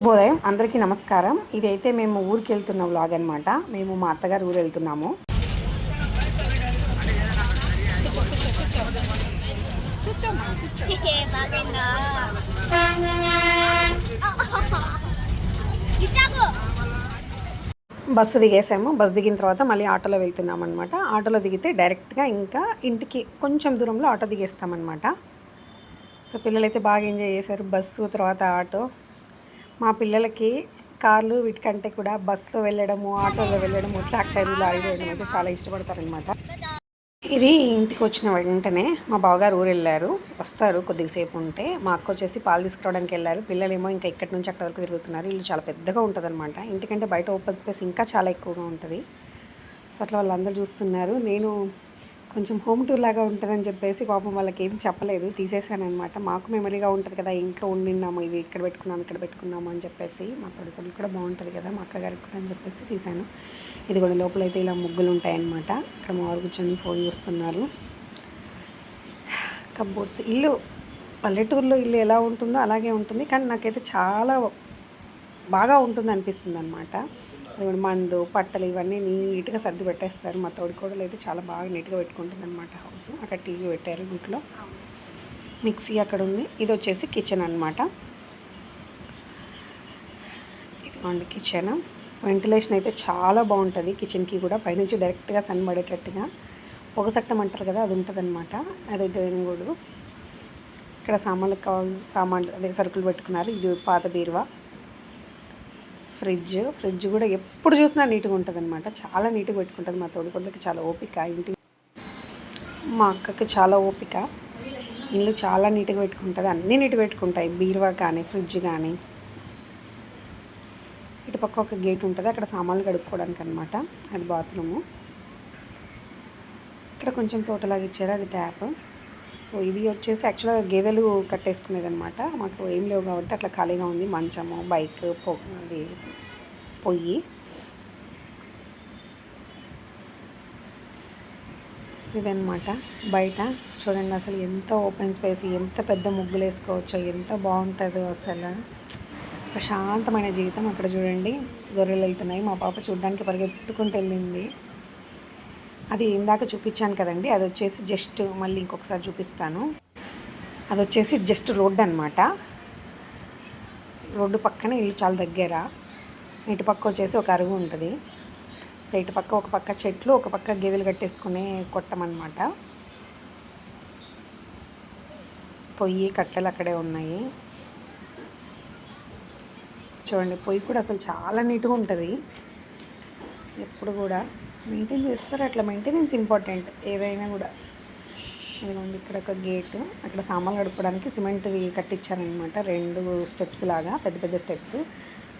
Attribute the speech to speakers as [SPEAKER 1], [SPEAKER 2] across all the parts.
[SPEAKER 1] శుభోదయం. అందరికీ నమస్కారం. ఇదైతే మేము ఊరికి వెళ్తున్న వ్లాగ్ అనమాట మేము మా అత్తగారు ఊరు వెళ్తున్నాము. బస్సు దిగేసాము. బస్సు దిగిన తర్వాత మళ్ళీ ఆటోలో వెళ్తున్నాం అనమాట ఆటోలో దిగితే డైరెక్ట్గా ఇంకా ఇంటికి కొంచెం దూరంలో ఆటో దిగేస్తామన్నమాట. సో పిల్లలైతే బాగా ఎంజాయ్ చేశారు. బస్సు తర్వాత ఆటో. మా పిల్లలకి కార్లు వీటికంటే కూడా బస్సులో వెళ్ళడము ఆటోలో వెళ్ళడము ట్రాక్టర్ లారీ వేయడం అయితే చాలా ఇష్టపడతారనమాట ఇది ఇంటికి వచ్చిన వెంటనే మా బావగారు ఊరు వెళ్ళారు వస్తారు కొద్దిసేపు ఉంటే. మా అక్క వచ్చేసి పాలు తీసుకురావడానికి వెళ్ళారు. పిల్లలేమో ఇంకా ఇక్కడి నుంచి అక్కడ వరకు తిరుగుతున్నారు. ఇల్లు చాలా పెద్దగా ఉంటుంది అనమాట ఇంటికంటే బయట ఓపెన్ స్పేస్ ఇంకా చాలా ఎక్కువగా ఉంటుంది. సో అట్లా వాళ్ళందరూ చూస్తున్నారు. నేను కొంచెం హోమ్ టూర్ లాగా ఉంటుందని చెప్పేసి పాపం వాళ్ళకి ఏం చెప్పలేదు. తీసేసానమాట మాకు మెమరీగా ఉంటుంది కదా ఇంట్లో ఉండిన్నాము ఇవి ఇక్కడ పెట్టుకున్నాము ఇక్కడ పెట్టుకున్నాము అని చెప్పేసి మా తొడికొల్లు కూడా బాగుంటుంది కదా మా అక్కగారికి కూడా అని చెప్పేసి తీశాను. ఇది కూడా లోపలైతే ఇలా ముగ్గులు ఉంటాయన్నమాట ఇక్కడ మా వారు కూర్చొని ఫోన్ చూస్తున్నారు. కబోర్డ్స్. ఇల్లు పల్లెటూరులో ఇల్లు ఎలా ఉంటుందో అలాగే ఉంటుంది. కానీ నాకైతే చాలా బాగా ఉంటుంది అనిపిస్తుంది అనమాట మందు పట్టలు ఇవన్నీ నీట్గా సర్ది పెట్టేస్తారు. మా కూడా అయితే చాలా బాగా నీట్గా పెట్టుకుంటుంది అనమాట హౌస్. అక్కడ టీవీ పెట్టారు గుట్లో మిక్సీ అక్కడ ఉంది. ఇది వచ్చేసి కిచెన్ అనమాట ఇదిగోండి కిచెన్. వెంటిలేషన్ అయితే చాలా బాగుంటుంది కిచెన్కి కూడా. పైనుంచి డైరెక్ట్గా సన్ పడేటట్టుగా. పొగసట్టం అంటారు కదా అది ఉంటుంది అనమాట అదే దేవునిగూడు ఇక్కడ సామాన్లకు కావాలి సామాన్లు అదే సరుకులు పెట్టుకున్నారు. ఇది పాత బీరువా? ఫ్రిడ్జ్. ఫ్రిడ్జ్ కూడా ఎప్పుడు చూసినా నీట్గా ఉంటుంది అనమాట చాలా నీట్గా పెట్టుకుంటుంది మా తోడుకోళ్ళకి చాలా ఓపిక. ఇంటి మా అక్కకి చాలా ఓపిక. ఇల్లు చాలా నీట్గా పెట్టుకుంటుంది. అన్నీ నీట్గా పెట్టుకుంటాయి. బీరువా కానీ ఫ్రిడ్జ్ కానీ. ఇటు పక్క ఒక గేట్ ఉంటుంది. అక్కడ సామాన్లు కడుక్కోవడానికి అనమాట అది బాత్రూము. ఇక్కడ కొంచెం తోటలాగా ఇచ్చారు. అది ట్యాప్. సో ఇది వచ్చేసి యాక్చువల్గా గేదెలు కట్టేసుకునేది అనమాట మాకు ఏం లేవు కాబట్టి అట్లా ఖాళీగా ఉంది. మంచము బైక్ పొ అది పొయ్యి. సో ఇదనమాట బయట చూడండి అసలు ఎంత ఓపెన్ స్పేస్ ఎంత పెద్ద ముగ్గులు వేసుకోవచ్చో ఎంత బాగుంటుందో అసలు. ప్రశాంతమైన జీవితం అక్కడ చూడండి. గొర్రెలు వెళ్తున్నాయి. మా పాప చూడడానికి పరిగెత్తుకుంటూ వెళ్ళింది. అది ఇందాక చూపించాను కదండి అది వచ్చేసి జస్ట్ మళ్ళీ ఇంకొకసారి చూపిస్తాను. అది వచ్చేసి జస్ట్ రోడ్డు అనమాట రోడ్డు పక్కన ఇల్లు చాలా దగ్గర. ఇటు పక్క వచ్చేసి ఒక అరుగు ఉంటుంది. సో ఇటు పక్క ఒక పక్క చెట్లు ఒక పక్క గేదెలు కట్టేసుకునే కొట్టమన్నమాట పొయ్యి కట్టెలు అక్కడే ఉన్నాయి. చూడండి పొయ్యి కూడా అసలు చాలా నీట్గా ఉంటుంది. ఎప్పుడు కూడా. మెయింటైన్ చేస్తారు. అట్లా మెయింటెనెన్స్ ఇంపార్టెంట్ ఏదైనా కూడా. ఇదిగోండి ఇక్కడ ఒక గేట్ అక్కడ సామాన్లు గడుపుకోవడానికి సిమెంట్వి కట్టించారనమాట రెండు స్టెప్స్ లాగా పెద్ద పెద్ద స్టెప్స్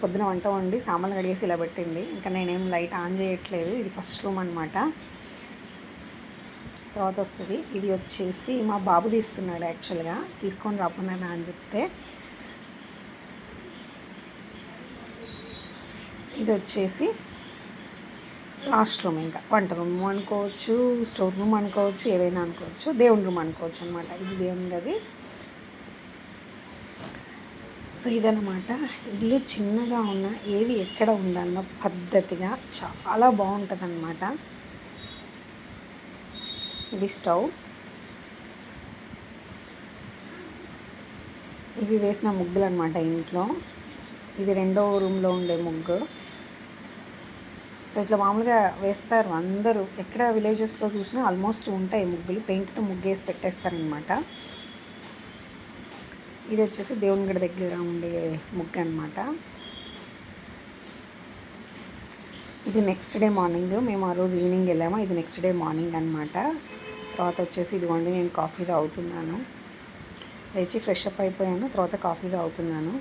[SPEAKER 1] పొద్దున వంట వండి సామాన్లు కడిగేసి ఇలా పెట్టింది. ఇంకా నేనేం లైట్ ఆన్ చేయట్లేదు. ఇది ఫస్ట్ రూమ్ అనమాట తర్వాత వస్తుంది. ఇది వచ్చేసి మా బాబు తీస్తున్నాడు యాక్చువల్గా తీసుకొని రాకున్నానా అని చెప్తే. ఇది వచ్చేసి లాస్ట్ రూమ్ ఇంకా. వంట రూమ్ అనుకోవచ్చు స్టోర్ రూమ్ అనుకోవచ్చు ఏదైనా అనుకోవచ్చు. దేవుని రూమ్ అనుకోవచ్చు అనమాట ఇది దేవుని గది. సో ఇదనమాట ఇల్లు చిన్నగా ఉన్న ఏది ఎక్కడ ఉండాలన్న పద్ధతిగా చాలా బాగుంటుందన్నమాట. ఇది స్టవ్. ఇవి వేసిన ముగ్గులు అనమాట ఇంట్లో. ఇది రెండో రూమ్లో ఉండే ముగ్గు. సో ఇట్లా మామూలుగా వేస్తారు అందరూ. ఎక్కడ విలేజెస్లో చూసినా ఆల్మోస్ట్ ఉంటాయి ముగ్గులు. పెయింట్తో ముగ్గేసి పెట్టేస్తారనమాట ఇది వచ్చేసి దేవుని గడి దగ్గర ఉండే ముగ్గు అనమాట ఇది నెక్స్ట్ డే మార్నింగ్ మేము ఆ రోజు ఈవినింగ్ వెళ్ళాము. ఇది నెక్స్ట్ డే మార్నింగ్ అనమాట తర్వాత వచ్చేసి ఇదిగోండి నేను కాఫీ తాగుతున్నాను. లేచి ఫ్రెష్ అప్ అయిపోయాను. తర్వాత కాఫీ తాగుతున్నాను.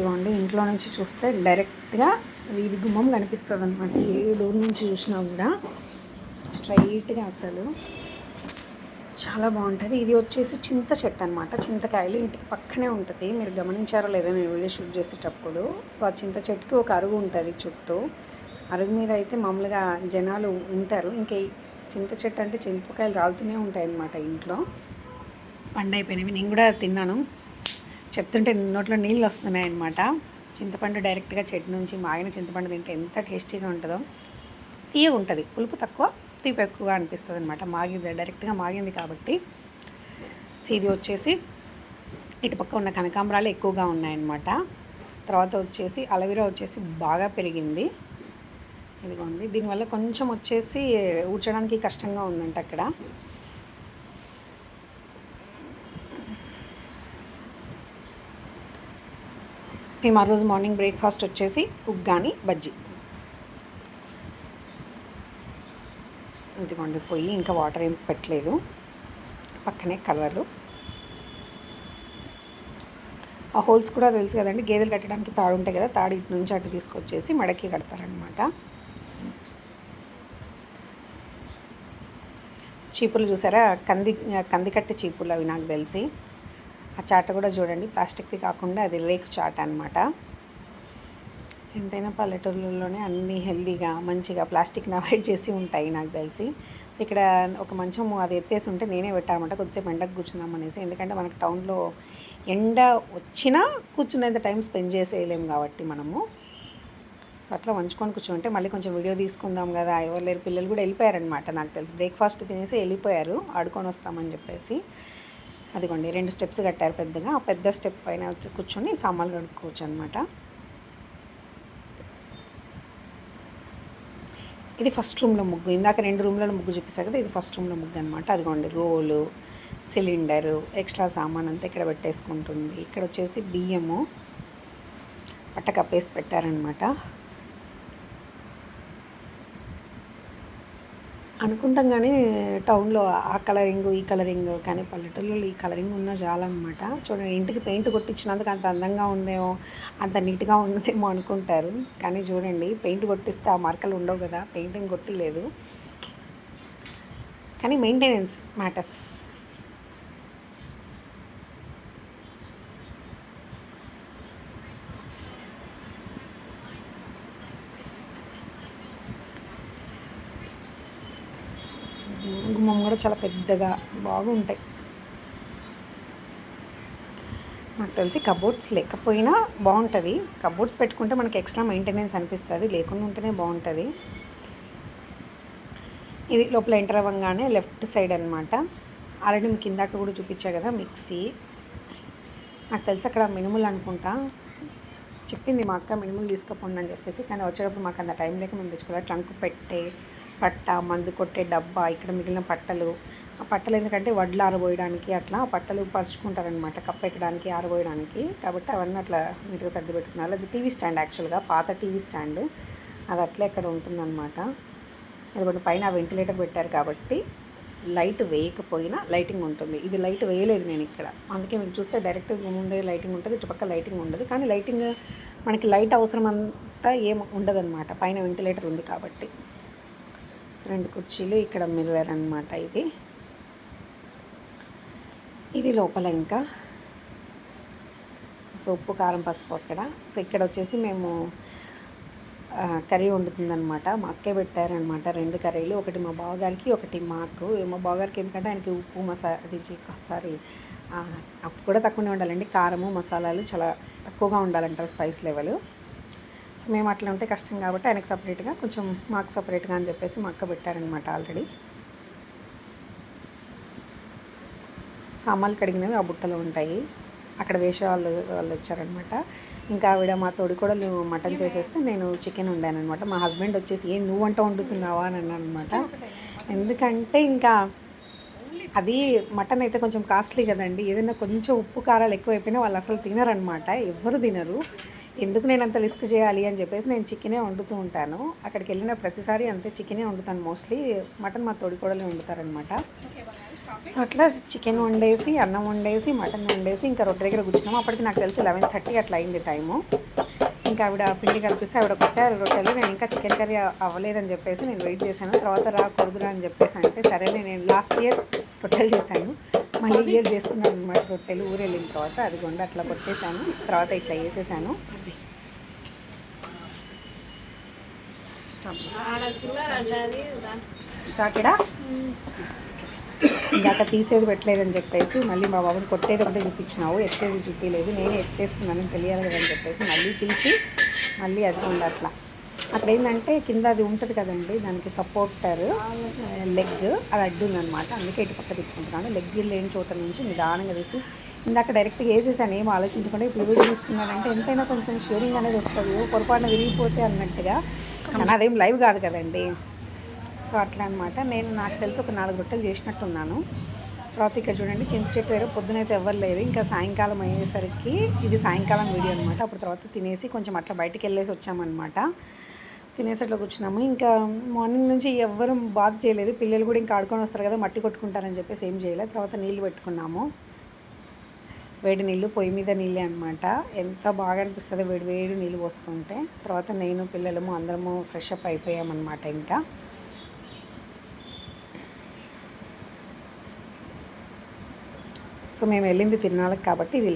[SPEAKER 1] ఇదిగోండి ఇంట్లో నుంచి చూస్తే డైరెక్ట్గా వీధి గుమ్మం కనిపిస్తుంది అనమాట ఏ డోర్ నుంచి చూసినా కూడా స్ట్రైట్గా అసలు. చాలా బాగుంటుంది. ఇది వచ్చేసి చింత చెట్టు అనమాట చింతకాయలు ఇంటికి పక్కనే ఉంటుంది. మీరు గమనించారో లేదో నేను వీడియో షూట్ చేసేటప్పుడు. సో ఆ చింత చెట్టుకి ఒక అరుగు ఉంటుంది చుట్టూ. అరుగు మీద అయితే మామూలుగా జనాలు ఉంటారు. ఇంకా చింత చెట్టు అంటే చింతకాయలు రాలుతూనే ఉంటాయి అన్నమాట ఇంట్లో. పండు అయిపోయినవి. నేను కూడా తిన్నాను. చెప్తుంటే నోట్లో నీళ్ళు వస్తున్నాయి అనమాట చింతపండు డైరెక్ట్గా చెట్టు నుంచి మాగిన చింతపండు తింటే ఎంత టేస్టీగా ఉంటుందో తీయగా ఉంటుంది. పులుపు తక్కువ తీపి ఎక్కువగా అనిపిస్తుంది అనమాట మాగింది డైరెక్ట్గా మాగింది కాబట్టి ఇది వచ్చేసి ఇటుపక్క ఉన్న కనకాంబరాలు ఎక్కువగా ఉన్నాయన్నమాట తర్వాత వచ్చేసి అలవీరా వచ్చేసి బాగా పెరిగింది. ఇదిగోండి. దీనివల్ల కొంచెం వచ్చేసి ఊడ్చడానికి కష్టంగా ఉందంట అక్కడ. మేము ఆ రోజు మార్నింగ్ బ్రేక్ఫాస్ట్ వచ్చేసి ఉగ్గాని బజ్జీ. ఇదిగోండి పోయి ఇంకా వాటర్ ఏం పెట్టలేదు. పక్కనే కలర్లు ఆ హోల్స్ కూడా తెలుసు కదండి గేదెలు కట్టడానికి తాడు ఉంటాయి కదా తాడు ఇటు నుంచి అటు తీసుకొచ్చేసి మడకి కడతారనమాట చీపులు చూసారా? కంది కంది కట్టే చీపులు అవి నాకు తెలిసి. ఆ చాట కూడా చూడండి. ప్లాస్టిక్ది కాకుండా అది రేకు చాట అనమాట ఎంతైనా పల్లెటూళ్ళలోనే అన్నీ హెల్దీగా మంచిగా ప్లాస్టిక్ని అవాయిడ్ చేసి ఉంటాయి నాకు తెలిసి. సో ఇక్కడ ఒక మంచం అది ఎత్తేసి ఉంటే నేనే పెట్టానమాట కొద్దిసేపు ఎండకు కూర్చుందాం అనేసి. ఎందుకంటే మనకు టౌన్లో ఎండ వచ్చినా కూర్చునేంత టైం స్పెండ్ చేసేయలేము కాబట్టి మనము. సో అట్లా వంచుకొని కూర్చుంటే మళ్ళీ కొంచెం వీడియో తీసుకుందాం కదా. ఎవరు లేరు పిల్లలు కూడా వెళ్ళిపోయారనమాట నాకు తెలిసి. బ్రేక్ఫాస్ట్ తినేసి వెళ్ళిపోయారు. ఆడుకొని వస్తామని చెప్పేసి. అదిగోండి రెండు స్టెప్స్ కట్టారు పెద్దగా. ఆ పెద్ద స్టెప్ పైన వచ్చి కూర్చొని సామాన్లు కడుక్కోవచ్చు అనమాట ఇది ఫస్ట్ రూమ్లో ముగ్గు. ఇందాక రెండు రూమ్లలో ముగ్గు చూపిస్తారు కదా ఇది ఫస్ట్ రూమ్లో ముగ్గు అనమాట అదిగోండి రోలు సిలిండరు ఎక్స్ట్రా సామాన్ అంతా ఇక్కడ పెట్టేసుకుంటుంది. ఇక్కడ వచ్చేసి బియ్యము పట్ట కప్పేసి పెట్టారనమాట అనుకుంటాం కానీ టౌన్లో ఆ కలరింగ్ ఈ కలరింగ్ కానీ పల్లెటూళ్ళలో ఈ కలరింగ్ ఉన్న చాలన్నమాట చూడండి ఇంటికి పెయింట్ కొట్టించినందుకు అంత అందంగా ఉందేమో అంత నీట్గా ఉందేమో అనుకుంటారు. కానీ చూడండి పెయింట్ కొట్టిస్తే ఆ మార్కలు ఉండవు కదా పెయింటింగ్ కొట్టిలేదు. కానీ మెయింటెనెన్స్ మ్యాటర్స్ గుమ్మం కూడా చాలా పెద్దగా బాగుంటాయి. నాకు తెలిసి కబోర్డ్స్ లేకపోయినా బాగుంటుంది. కబోర్డ్స్ పెట్టుకుంటే మనకి ఎక్స్ట్రా మెయింటెనెన్స్ అనిపిస్తుంది. లేకుండా ఉంటేనే బాగుంటుంది. ఇది లోపల ఎంటర్ అవ్వగానే లెఫ్ట్ సైడ్ అనమాట ఆల్రెడీ మీకు ఇందాక కూడా చూపించా కదా మిక్సీ. నాకు తెలిసి అక్కడ మినుములు అనుకుంటా. చెప్పింది మా అక్క మినుములు తీసుకుపోండి అని చెప్పేసి. కానీ వచ్చేటప్పుడు మాకు అంత టైం లేక మేము తెచ్చుకోవాలి ట్రంక్ పెట్టే పట్ట మందు కొట్టే డబ్బా ఇక్కడ మిగిలిన పట్టలు. ఆ పట్టలు ఎందుకంటే వడ్లు ఆరబోయడానికి అట్లా ఆ పట్టలు పరుచుకుంటారనమాట కప్పెట్టడానికి ఆరబోయడానికి. కాబట్టి అవన్నీ అట్లా నీట్గా సర్ది పెట్టుకున్నారు. అది టీవీ స్టాండ్ యాక్చువల్గా పాత టీవీ స్టాండ్. అది అట్లే ఇక్కడ ఉంటుందన్నమాట. అది కూడా పైన వెంటిలేటర్ పెట్టారు కాబట్టి లైట్ వేయకపోయినా లైటింగ్ ఉంటుంది. ఇది లైట్ వేయలేదు నేను ఇక్కడ. అందుకే మీరు చూస్తే డైరెక్ట్ ముందే లైటింగ్ ఉంటుంది ఇటుపక్క లైటింగ్ ఉండదు. కానీ లైటింగ్ మనకి లైట్ అవసరం అంతా ఏం ఉండదన్నమాట. పైన వెంటిలేటర్ ఉంది కాబట్టి. సో రెండు కుర్చీలు ఇక్కడ మిర్రర్ అనమాట ఇది. ఇది లోపల ఇంకా. సో ఉప్పు కారం పసుపు అక్కడ. సో ఇక్కడ వచ్చేసి మేము కర్రీ వండుతుందనమాట మా అక్కే పెట్టారనమాట రెండు కర్రీలు. ఒకటి మా బావగారికి ఒకటి మాకు. మా బావగారికి ఎందుకంటే ఆయనకి ఉప్పు మసా అది సారీ అప్పు కూడా తక్కువనే ఉండాలండి. కారము మసాలాలు చాలా తక్కువగా ఉండాలంటారు స్పైస్ లెవెల్. సో మేము అట్లా ఉంటే కష్టం కాబట్టి ఆయనకు సపరేట్గా కొంచెం మాకు సపరేట్గా అని చెప్పేసి మా అక్క పెట్టారనమాట ఆల్రెడీ. సామాన్లు కడిగినవి ఆ బుట్టలో ఉంటాయి. అక్కడ వేసే వాళ్ళు వాళ్ళు వచ్చారనమాట ఇంకా ఆవిడ మా తోడి కూడా మటన్ చేసేస్తే నేను చికెన్ వండానమాట మా హస్బెండ్ వచ్చేసి ఏం నువ్వు వంట వండుతున్నావా? అని అన్నాను అనమాట ఎందుకంటే ఇంకా అది మటన్ అయితే కొంచెం కాస్ట్లీ కదండి. ఏదైనా కొంచెం ఉప్పు కారాలు ఎక్కువైపోయినా వాళ్ళు అసలు తినరనమాట ఎవ్వరు తినరు. ఎందుకు నేను అంత రిస్క్ చేయాలి అని చెప్పేసి నేను చికెనే వండుతూ ఉంటాను. అక్కడికి వెళ్ళిన ప్రతిసారి అంతే చికెనే వండుతాను మోస్ట్లీ. మటన్ మా తోడి వండుతారనమాట సో అట్లా చికెన్ వండేసి అన్నం వండేసి మటన్ వండేసి ఇంకా రొట్టె దగ్గర కూర్చున్నాము. అప్పటికి నాకు తెలిసి లెవెన్ థర్టీ అట్లా అయింది టైము. ఇంకా ఆవిడ పిండి కలిపిస్తే ఆవిడ కొట్టారు రొట్టెలు నేను ఇంకా చికెన్ కర్రీ అవ్వలేదని చెప్పేసి నేను వెయిట్ చేశాను. తర్వాత రాకూడదురా అని చెప్పేసి అంటే సరేలే నేను లాస్ట్ ఇయర్ రొట్టెలు చేశాను. మళ్ళీ ఇయర్ చేస్తున్నాను అనమాట రొట్టెలు ఊరు వెళ్ళిన తర్వాత అది కొండ అట్లా కొట్టేశాను. తర్వాత ఇట్లా వేసేసాను స్టార్టెడా ఇందాక తీసేది పెట్టలేదని చెప్పేసి మళ్ళీ మా బాబుని కొట్టేది ఒకటే చూపించినావు. ఎత్తేది చూపించలేదు. నేనే ఎత్తేస్తున్నానని తెలియాలి కదా అని చెప్పేసి మళ్ళీ పిలిచి మళ్ళీ అది అట్లా. అక్కడ ఏంటంటే కింద అది ఉంటుంది కదండి దానికి సపోర్టర్ లెగ్ అది అడ్డు ఉందన్నమాట అందుకే ఇటు పక్క తిప్పుకుంటున్నాను. లెగ్ లేని చోట నుంచి నిదానంగా వేసి ఇందాక డైరెక్ట్గా వేసేసాను ఏం ఆలోచించకుండా ఇప్పుడు వీడియో తీస్తున్నానంటే ఎంతైనా కొంచెం షేరింగ్ అనేది వస్తుంది. పొరపాటున విరిగిపోతే అన్నట్టుగా. కానీ అదేం లైవ్ కాదు కదండి. సో అట్లా అనమాట నేను నాకు తెలిసి ఒక నాలుగు రొట్టెలు చేసినట్టున్నాను. తర్వాత ఇక్కడ చూడండి చింత చెట్టు దగ్గర పొద్దునైతే ఎవరు లేరు. ఇంకా సాయంకాలం అయ్యేసరికి ఇది సాయంకాలం వీడియో అనమాట అప్పుడు తర్వాత తినేసి కొంచెం అట్లా బయటికి వెళ్ళేసి వచ్చామన్నమాట. తినేసి అట్లా కూర్చున్నాము. ఇంకా మార్నింగ్ నుంచి ఎవ్వరు బాధ చేయలేదు. పిల్లలు కూడా ఇంకా ఆడుకొని వస్తారు కదా మట్టి కొట్టుకుంటారని చెప్పేసి ఏం చేయలేదు. తర్వాత నీళ్ళు పెట్టుకున్నాము. వేడి నీళ్ళు పొయ్యి మీద నీళ్ళే అనమాట ఎంత బాగా అనిపిస్తుంది వేడి వేడి నీళ్ళు పోసుకుంటే. తర్వాత నేను పిల్లలము అందరము ఫ్రెష్ అప్ అయిపోయామన్నమాట ఇంకా. సో మేము వెళ్ళింది తిరునాళ్ళకి కాబట్టి ఇది